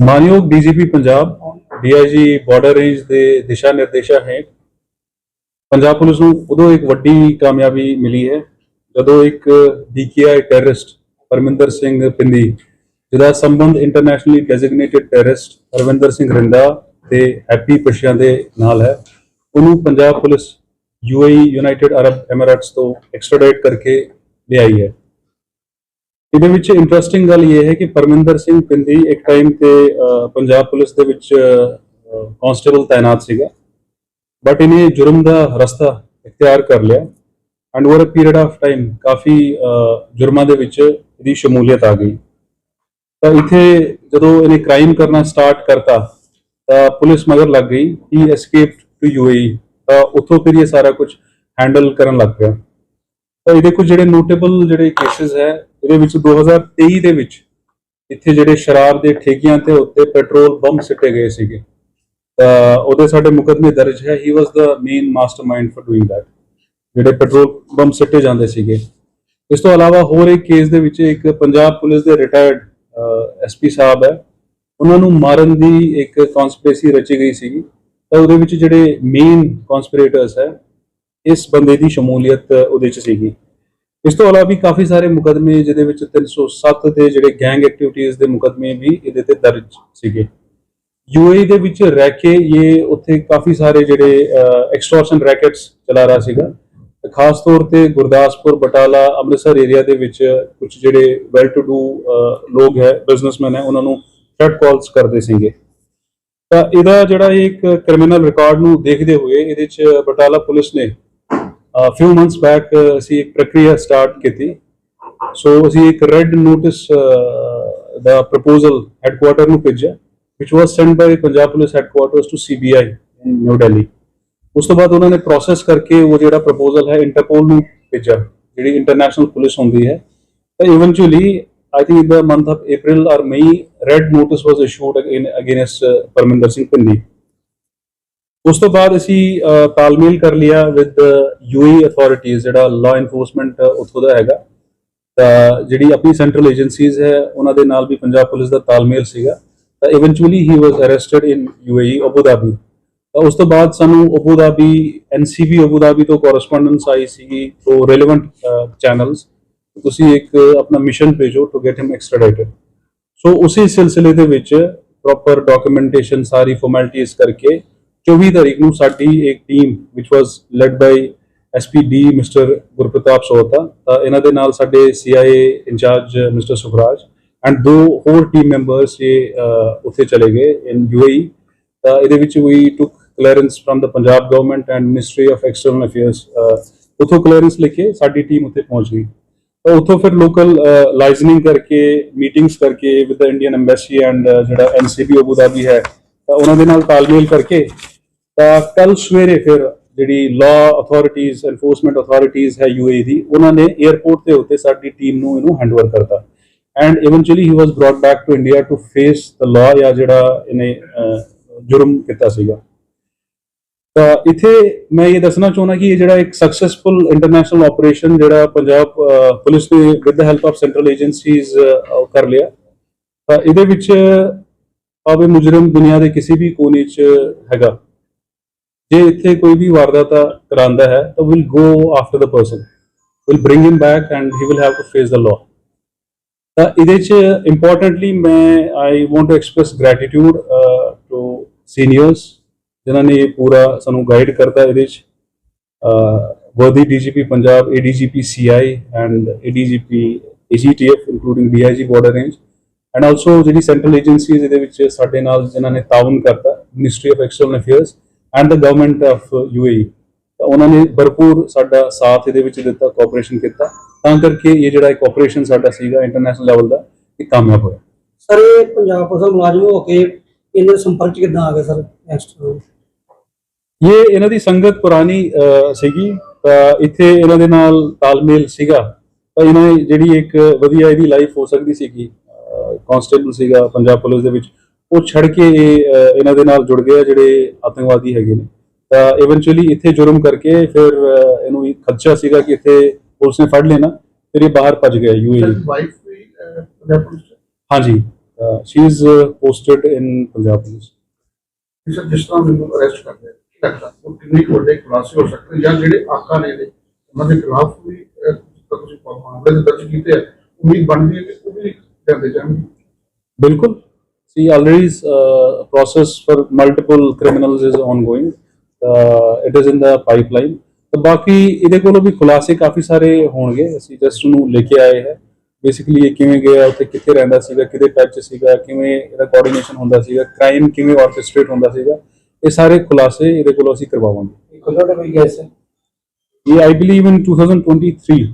ਮਾਨਯੋਗ DGP Punjab, DIG border range ਦੇ ਦਿਸ਼ਾ ਨਿਰਦੇਸ਼ਾਂ ਹੇਠ ਪੰਜਾਬ ਪੁਲਿਸ ਨੂੰ ਉਦੋਂ ਇੱਕ ਵੱਡੀ ਕਾਮਯਾਬੀ ਮਿਲੀ ਹੈ, ਜਦੋਂ ਇੱਕ ਡੀਕੇਆਈ ਟੈਰਰਿਸਟ ਪਰਮਿੰਦਰ ਸਿੰਘ ਪਿੰਦੀ ਜਿਹਦਾ ਸੰਬੰਧ internationally designated terrorist Ravinder Singh Rinda ਤੇ ਹੈਪੀ ਪਸ਼ਿਆਂ ਦੇ ਨਾਲ ਹੈ। ਉਹਨੂੰ Punjab police UAE United Arab Emirates ਤੋਂ ਐਕਸਟ੍ਰਾਡਾਈਟ ਕਰਕੇ ਲਿਆਈ ਹੈ। ਇਹਦੇ ਵਿੱਚ ਇੰਟਰਸਟਿੰਗ ਗੱਲ ਇਹ ਹੈ ਕਿ ਪਰਮਿੰਦਰ ਸਿੰਘ ਪਿੰਦੀ ਇੱਕ ਟਾਈਮ ਤੇ ਪੰਜਾਬ ਪੁਲਿਸ ਦੇ ਵਿੱਚ ਕਾਂਸਟੇਬਲ ਤਾਇਨਾਤ ਸੀਗਾ। ਬਟ ਇਹਨੇ ਜੁਰਮ ਦਾ ਰਸਤਾ ਇਖਤਿਆਰ ਕਰ ਲਿਆ and over a period of time ਕਾਫੀ ਜੁਰਮਾਂ ਦੇ ਵਿੱਚ ਇਹਦੀ ਸ਼ਮੂਲੀਅਤ ਆ ਗਈ। ਤਾਂ ਇੱਥੇ ਜਦੋਂ ਇਹਨੇ ਕ੍ਰਾਈਮ ਕਰਨਾ ਸਟਾਰਟ ਕਰਤਾ, ਤਾਂ ਪੁਲਿਸ ਮਗਰ ਲੱਗ ਗਈ ਹੀ ਐਸਕੇਪ ਟੂ ਯੂਏਈ ਤਾਂ ਉੱਥੋਂ ਫਿਰ ਇਹ ਸਾਰਾ ਕੁਝ ਹੈਂਡਲ ਕਰਨ ਲੱਗ ਪਿਆ। ਤਾਂ ਇਹਦੇ ਕੁਝ ਜਿਹੜੇ ਨੋਟੇਬਲ ਜਿਹੜੇ ਕੇਸਿਸ ਹੈ ਇਹਦੇ ਵਿੱਚ 2023 ਦੇ ਵਿੱਚ ਇੱਥੇ ਜਿਹੜੇ ਸ਼ਰਾਬ ਦੇ ਠੇਕਿਆਂ ਤੇ ਉੱਤੇ ਪੈਟਰੋਲ ਬੰਬ ਸਿੱਟੇ ਗਏ ਸੀਗੇ। ਤਾਂ ਉਹਦੇ ਸਾਡੇ ਮੁਕਦਮੇ ਦਰਜ ਹੈ। He was the main mastermind for doing that ਜਿਹੜੇ ਪੈਟਰੋਲ ਬੰਬ ਸਿੱਟੇ ਜਾਂਦੇ ਸੀਗੇ। ਇਸ ਤੋਂ ਇਲਾਵਾ ਹੋਰ ਇੱਕ ਕੇਸ ਦੇ ਵਿੱਚ ਇੱਕ ਪੰਜਾਬ ਪੁਲਿਸ ਦੇ ਰਿਟਾਇਰਡ ਐਸਪੀ ਸਾਹਿਬ ਹੈ। ਉਹਨਾਂ ਨੂੰ ਮਾਰਨ ਦੀ ਇੱਕ ਕਨਸਪੀਰੇਸੀ ਰਚੀ ਗਈ ਸੀਗੀ। ਤਾਂ ਉਹਦੇ ਵਿੱਚ ਜਿਹੜੇ ਮੇਨ ਕਨਸਪੀਰੇਟਰਸ ਹੈ, ਇਸ ਬੰਦੇ ਦੀ ਸ਼ਮੂਲੀਅਤ ਉਹਦੇ ਚ ਸੀਗੀ। ਇਸ ਤੋਂ ਇਲਾਵਾ ਵੀ ਕਾਫੀ ਸਾਰੇ ਮੁਕਦਮੇ ਜਿਹਦੇ ਵਿੱਚ 307 ਦੇ ਜਿਹੜੇ ਗੈਂਗ ਐਕਟੀਵਿਟੀਜ਼ ਦੇ ਮੁਕਦਮੇ ਵੀ ਇਹਦੇ ਤੇ ਦਰਜ ਸੀਗੇ। ਯੂਏਈ ਦੇ ਵਿੱਚ ਰਹਿ ਕੇ ਇਹ ਉੱਥੇ ਕਾਫੀ ਸਾਰੇ ਜਿਹੜੇ ਐਕਸਟੋਰਸ਼ਨ ਰੈਕੇਟਸ ਚਲਾ ਰਿਹਾ ਸੀਗਾ। ਖਾਸ ਤੌਰ ਤੇ ਗੁਰਦਾਸਪੁਰ, ਬਟਾਲਾ, ਅੰਮ੍ਰਿਤਸਰ ਏਰੀਆ ਦੇ ਵਿੱਚ ਕੁਝ ਜਿਹੜੇ ਵੈਲ ਟੂ ਡੂ ਲੋਕ ਹੈ ਬਿਜ਼ਨਸਮੈਨ ਹੈ, ਉਹਨਾਂ ਨੂੰ ਥ੍ਰੈਟ ਕਾਲਸ ਕਰਦੇ ਸੀਗੇ। ਤਾਂ ਇਹਦਾ ਜਿਹੜਾ ਇਹ ਇੱਕ ਕ੍ਰਿਮੀਨਲ ਰਿਕਾਰਡ ਨੂੰ ਦੇਖਦੇ ਹੋਏ ਇਹਦੇ ਚ ਬਟਾਲਾ ਪੁਲਿਸ ਨੇ ਫਿਊ ਮੰਥਸ ਬੈਕ ਅਸੀਂ ਇੱਕ ਪ੍ਰਕਿਰਿਆ ਸਟਾਰਟ ਕੀਤੀ ਸੋ ਅਸੀਂ ਇੱਕ ਰੈੱਡ ਨੋਟਿਸ ਦਾ ਪ੍ਰਪੋਜ਼ਲ ਹੈੱਡਕੁਆਟਰ ਨੂੰ ਭੇਜਿਆ which was sent by Punjab police headquarters to CBI in New Delhi ਉਸ ਤੋਂ ਬਾਅਦ ਉਹਨਾਂ ਨੇ ਪ੍ਰੋਸੈਸ ਕਰਕੇ ਉਹ ਜਿਹੜਾ ਪ੍ਰਪੋਜ਼ਲ ਹੈ ਇੰਟਰਪੋਲ ਨੂੰ ਭੇਜਿਆ ਜਿਹੜੀ ਇੰਟਰਨੈਸ਼ਨਲ ਪੁਲਿਸ ਹੁੰਦੀ ਹੈ ਤਾਂ eventually I think in the month of April or May red notice was issued against Parminder Singh Pindi ਉਸ ਤੋਂ ਬਾਅਦ ਅਸੀਂ ਤਾਲਮੇਲ ਕਰ ਲਿਆ ਵਿਦ ਯੂਏ ਅਥਾਰਟੀਜ਼ ਜਿਹੜਾ ਲਾ ਇਨਫੋਰਸਮੈਂਟ ਉੱਥੋਂ ਦਾ ਹੈਗਾ। ਤਾਂ ਜਿਹੜੀ ਆਪਣੀ ਸੈਂਟਰਲ ਏਜੰਸੀਜ਼ ਹੈ, ਉਹਨਾਂ ਦੇ ਨਾਲ ਵੀ ਪੰਜਾਬ ਪੁਲਿਸ ਦਾ ਤਾਲਮੇਲ ਸੀਗਾ। ਤਾਂ eventually he was arrested in UAE Abu Dhabi ਤਾਂ ਉਸ ਤੋਂ ਬਾਅਦ ਸਾਨੂੰ Abu Dhabi NCB Abu Dhabi ਤੋਂ ਕੋਰਸਪੋਂਡੈਂਸ ਆਈ ਸੀਗੀ ਤੋਂ ਰੈਲੇਵੈਂਟ ਚੈਨਲਸ ਤੁਸੀਂ ਇੱਕ ਆਪਣਾ ਮਿਸ਼ਨ ਭੇਜੋ to get him extradited so ਉਸੇ ਸਿਲਸਿਲੇ ਦੇ ਵਿੱਚ ਪ੍ਰੋਪਰ ਡਾਕੂਮੈਂਟੇਸ਼ਨ ਸਾਰੀ ਫਾਰਮੈਲਿਟੀਜ਼ ਕਰਕੇ 24 ਤਾਰੀਖ ਨੂੰ ਸਾਡੀ ਇੱਕ team which was led by SPD mister Gurpratap Sohta ਤਾਂ ਇਹਨਾਂ ਦੇ ਨਾਲ ਸਾਡੇ CIA incharge mister Sukhraj and ਦੋ ਹੋਰ ਟੀਮ ਮੈਂਬਰਸ ਇਹ ਉੱਥੇ ਚਲੇ ਗਏ ਇਨ ਯੂਏਈ ਤਾਂ ਇਹਦੇ ਵਿੱਚ ਵੀ took clearance from the Punjab government and ministry of external affairs ਉਥੋਂ ਕਲੀਅਰੈਂਸ ਲੈ ਕੇ ਸਾਡੀ ਟੀਮ ਉੱਥੇ ਪਹੁੰਚ ਗਈ ਤਾਂ ਉੱਥੋਂ ਫਿਰ ਲੋਕਲ ਲਾਈਜ਼ਨਿੰਗ ਕਰਕੇ ਮੀਟਿੰਗਸ ਕਰਕੇ with the Indian embassy and ਜਿਹੜਾ ਐਨਸੀਬੀ ਅਬੂ ਧਾਬੀ ਹੈ ਤਾਂ ਉਹਨਾਂ ਦੇ ਨਾਲ ਤਾਲਮੇਲ ਕਰਕੇ ਤਾਂ ਕੱਲ ਸਵੇਰੇ ਫਿਰ ਜਿਹੜੀ ਲਾਅ ਅਥਾਰਟੀਜ਼ ਐਨਫੋਰਸਮੈਂਟ ਅਥਾਰਟੀਜ਼ ਹੈ ਯੂਏ ਦੀ, ਉਹਨਾਂ ਨੇ 에ਅਰਪੋਰਟ ਦੇ ਉੱਤੇ ਸਾਡੀ ਟੀਮ ਨੂੰ ਇਹਨੂੰ ਹੈਂਡਓਵਰ ਕਰਤਾ। And eventually he was brought back to India to face the law ਜਾਂ ਜਿਹੜਾ ਇਹਨੇ ਜੁਰਮ ਕੀਤਾ ਸੀਗਾ। ਤਾਂ ਇੱਥੇ ਮੈਂ ਇਹ ਦੱਸਣਾ ਚਾਹੁੰਦਾ ਕਿ ਇਹ ਜਿਹੜਾ ਇੱਕ ਸਕਸੈਸਫੁਲ ਇੰਟਰਨੈਸ਼ਨਲ ਆਪਰੇਸ਼ਨ ਜਿਹੜਾ ਪੰਜਾਬ ਪੁਲਿਸ ਨੇ with the help of central agencies ਕਰ ਲਿਆ। ਤਾਂ ਇਹਦੇ ਵਿੱਚ ਭਾਵੇਂ ਮੁਜਰਮ ਦੁਨੀਆ ਦੇ ਕਿਸੇ ਵੀ ਕੋਨੇ 'ਚ ਹੈਗਾ। ਜੇ ਇੱਥੇ ਕੋਈ ਵੀ ਵਾਰਦਾਤ ਕਰਾਂਦਾ ਹੈ, ਤਾਂ will go after the person will bring him back and he will have to face the law ਤਾਂ ਇਹਦੇ 'ਚ ਇੰਪੋਰਟੈਂਟਲੀ ਮੈਂ I want to express gratitude to seniors ਜਿਨ੍ਹਾਂ ਨੇ ਇਹ ਪੂਰਾ ਸਾਨੂੰ ਗਾਈਡ ਕਰਤਾ ਇਹਦੇ 'ਚ। ਵਰਦੀ DGP Punjab ADGP CI and ADGP AGTF including DIG border range and also ਜਿਹੜੀ ਸੈਂਟਰਲ ਏਜੰਸੀਜ਼ ਇਹਦੇ ਵਿੱਚ ਸਾਡੇ ਨਾਲ ਜਿਨ੍ਹਾਂ ਨੇ ਤਾਵਨ ਕਰਤਾ ministry of external affairs and the government of UAE ਤਾਂ ਉਹਨਾਂ ਨੇ ਭਰਪੂਰ ਸਾਡਾ ਸਾਥ ਇਹਦੇ ਵਿੱਚ ਦਿੱਤਾ ਕੋਆਪਰੇਸ਼ਨ ਕੀਤਾ। ਤਾਂ ਕਰਕੇ ਇਹ ਜਿਹੜਾ ਇੱਕ ਆਪਰੇਸ਼ਨ ਸਾਡਾ ਸੀਗਾ ਇੰਟਰਨੈਸ਼ਨਲ ਲੈਵਲ ਦਾ ਇਹ ਕਾਮਯਾਬ ਹੋਇਆ। ਸਰ ਇਹ ਪੰਜਾਬ ਪੁਲਿਸ ਦਾ ਮੁਲਾਜ਼ਮ ਹੋ ਕੇ ਇਹਨਾਂ ਸੰਪਰਕ ਕਿੱਦਾਂ ਆ ਗਏ ਸਰ ਨੈਕਸਟ ਇਹ ਇਹਨਾਂ ਦੀ ਸੰਗਤ ਪੁਰਾਣੀ ਸੀਗੀ। ਤਾਂ ਇੱਥੇ ਇਹਨਾਂ ਦੇ ਨਾਲ ਤਾਲਮੇਲ ਸੀਗਾ। ਤਾਂ ਇਹਨਾਂ ਜਿਹੜੀ ਇੱਕ ਵਧੀਆ ਇਹਦੀ ਲਾਈਫ ਹੋ ਸਕਦੀ ਸੀਗੀ। ਕਨਸਟੇਬਲ ਸੀਗਾ ਪੰਜਾਬ ਪੁਲਿਸ ਦੇ ਵਿੱਚ। ਉਹ ਛੱਡ ਕੇ ਇਹ ਇਹਨਾਂ ਦੇ ਨਾਲ ਜੁੜ ਗਏ ਆ ਜਿਹੜੇ ਆਤੰਕਵਾਦੀ ਹੈਗੇ ਨੇ। ਤਾਂ ਇਵੈਂਚੁਅਲੀ ਇੱਥੇ ਜੁਰਮ ਕਰਕੇ ਫਿਰ ਇਹਨੂੰ ਇਹ ਖਦਸ਼ਾ ਸੀਗਾ ਕਿ ਇੱਥੇ ਪੁਲਿਸ ਨੇ ਫੜ ਲੈਣਾ ਫਿਰ ਇਹ ਬਾਹਰ ਭੱਜ ਗਿਆ ਯੂਏਈ ਵਾਈਫ ਵੀ ਪੰਜਾਬ ਪੁਲਿਸ? ਹਾਂਜੀ। She is posted in Punjab police. Sir ਜਿਸ ਤਰ੍ਹਾਂ ਮੈਨੂੰ ਅਰੈਸਟ ਕਰਦੇ ਆ, ਕੀ ਲੱਗਦਾ? ਉਹ ਕਿੰਨੇ ਕੁ ਵੱਡੇ ਖੁਲਾਸੇ ਹੋ ਸਕਦੇ ਜਾਂ ਜਿਹੜੇ ਆਕਾ ਨੇ ਦੇ ਉਹਨਾਂ ਦੇ ਖਿਲਾਫ ਵੀ ਅਹ, ਜਿਸ ਤਰ੍ਹਾਂ ਤੁਸੀਂ ਮਾਮਲੇ ਦੇ ਦਰਜ ਕੀਤੇ ਆ? ਉਮੀਦ ਬਣਦੀ ਹੈ ਕਿ ਉਹ ਵੀ ਜਾਂਦੇ ਜਾਣਗੇ। Bilkul. See, already uh, process for multiple criminals is ongoing. Uh, it is in the pipeline. ਤਾਂ ਬਾਕੀ ਇਹਦੇ ਕੋਲੋਂ ਵੀ ਖੁਲਾਸੇ ਕਾਫੀ ਸਾਰੇ ਹੋਣਗੇ ਅਸੀਂ ਜਸਟ ਨੂੰ ਲੈ ਕੇ ਆਏ ਹੈ ਬੇਸਿਕਲੀ ਇਹ ਕਿਵੇਂ ਗਿਆ ਉੱਥੇ ਕਿੱਥੇ ਰਹਿੰਦਾ ਸੀਗਾ ਕਿਹਦੇ ਟੱਚ ਸੀਗਾ ਕਿਵੇਂ ਇਹਦਾ ਕੋਆਰਡੀਨੇਸ਼ਨ ਹੁੰਦਾ ਸੀਗਾ ਕ੍ਰਾਈਮ ਕਿਵੇਂ ਆਰਕੈਸਟ੍ਰੇਟ ਹੁੰਦਾ ਸੀਗਾ ਇਹ ਸਾਰੇ ਖੁਲਾਸੇ ਇਹਦੇ ਕੋਲੋਂ ਅਸੀਂ ਕਰਵਾਵਾਂਗੇ ਖੁੱਲ੍ਹੇ ਕੋਈ ਕੇਸ ਹੈ ਇਹ ਆਈ ਬਲੀਵ ਇਨ 2023